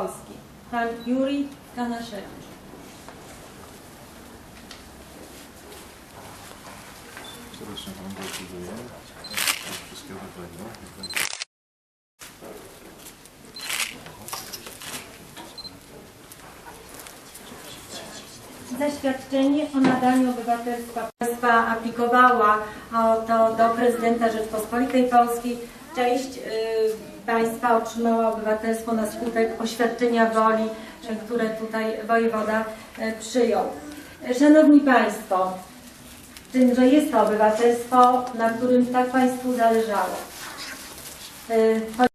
Polski. Pan Juri Kanaszewicz. Serdecznie gratuluję. Wszystkiego dobrego. zaświadczenie o nadaniu obywatelstwa państwa aplikowała o to do prezydenta Rzeczpospolitej Polskiej Część y, państwa otrzymała obywatelstwo na skutek oświadczenia woli, które tutaj wojewoda y, przyjął. Szanowni Państwo, tym, że jest to obywatelstwo, na którym tak Państwu zależało. Y,